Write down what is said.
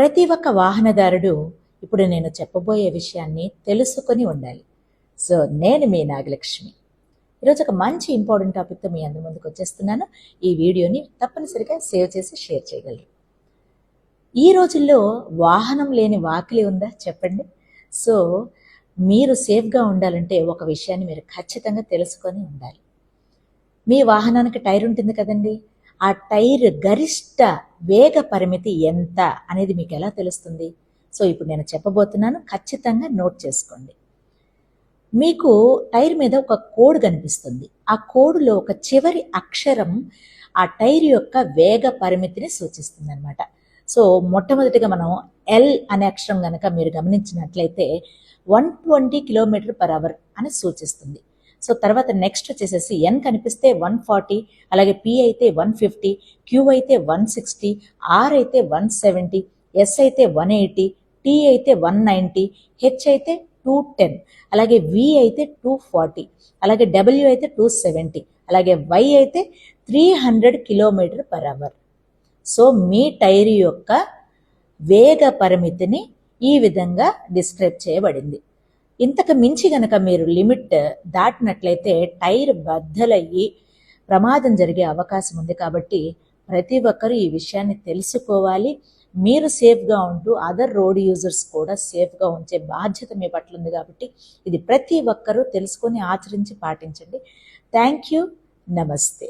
ప్రతి ఒక్క వాహనదారుడు ఇప్పుడు నేను చెప్పబోయే విషయాన్ని తెలుసుకొని ఉండాలి. సో నేను మీ నాగలక్ష్మి. ఈరోజు ఒక మంచి ఇంపార్టెంట్ టాపిక్తో మీ అందరి ముందుకు వచ్చేస్తున్నాను. ఈ వీడియోని తప్పనిసరిగా సేవ్ చేసి షేర్ చేయగలరు. ఈ రోజుల్లో వాహనం లేని వాకిలి ఉందా? చెప్పండి. సో మీరు సేఫ్గా ఉండాలంటే ఒక విషయాన్ని మీరు ఖచ్చితంగా తెలుసుకొని ఉండాలి. మీ వాహనానికి టైర్ ఉంటుంది కదండి. ఆ టైర్ గరిష్ట వేగ పరిమితి ఎంత అనేది మీకు ఎలా తెలుస్తుంది? సో ఇప్పుడు నేను చెప్పబోతున్నాను. ఖచ్చితంగా నోట్ చేసుకోండి. మీకు టైర్ మీద ఒక కోడ్ కనిపిస్తుంది. ఆ కోడ్లో ఒక చివరి అక్షరం ఆ టైర్ యొక్క వేగ పరిమితిని సూచిస్తుంది అనమాట సో మొట్టమొదటిగా మనం ఎల్ అనే అక్షరం కనుక మీరు గమనించినట్లయితే one twenty kilometre per hour అని సూచిస్తుంది. సో తర్వాత నెక్స్ట్ వచ్చేసేసి ఎన్ కనిపిస్తే వన్ ఫార్టీ అలాగే పి అయితే వన్ ఫిఫ్టీ క్యూ అయితే వన్ సిక్స్టీ ఆర్ అయితే వన్ సెవెంటీ ఎస్ అయితే వన్ ఎయిటీ టీ అయితే వన్ నైంటీ హెచ్ అయితే టూ టెన్ అలాగే వి అయితే టూ ఫార్టీ అలాగే డబ్ల్యూ అయితే టూ సెవెంటీ అలాగే వై అయితే three hundred kilometre per hour so మీ టైర్ యొక్క వేగ పరిమితిని ఈ విధంగా డిస్క్రైబ్ చేయబడింది. ఇంతకు మించి గనక మీరు లిమిట్ దాటినట్లయితే టైర్ బద్దలయ్యి ప్రమాదం జరిగే అవకాశం ఉంది కాబట్టి ప్రతి ఒక్కరూ ఈ విషయాన్ని తెలుసుకోవాలి. మీరు సేఫ్గా ఉంటూ అదర్ రోడ్ యూజర్స్ కూడా సేఫ్గా ఉంచే బాధ్యత మీ పట్ల ఉంది కాబట్టి ఇది ప్రతి ఒక్కరూ తెలుసుకొని ఆచరించి పాటించండి. థ్యాంక్ యూ నమస్తే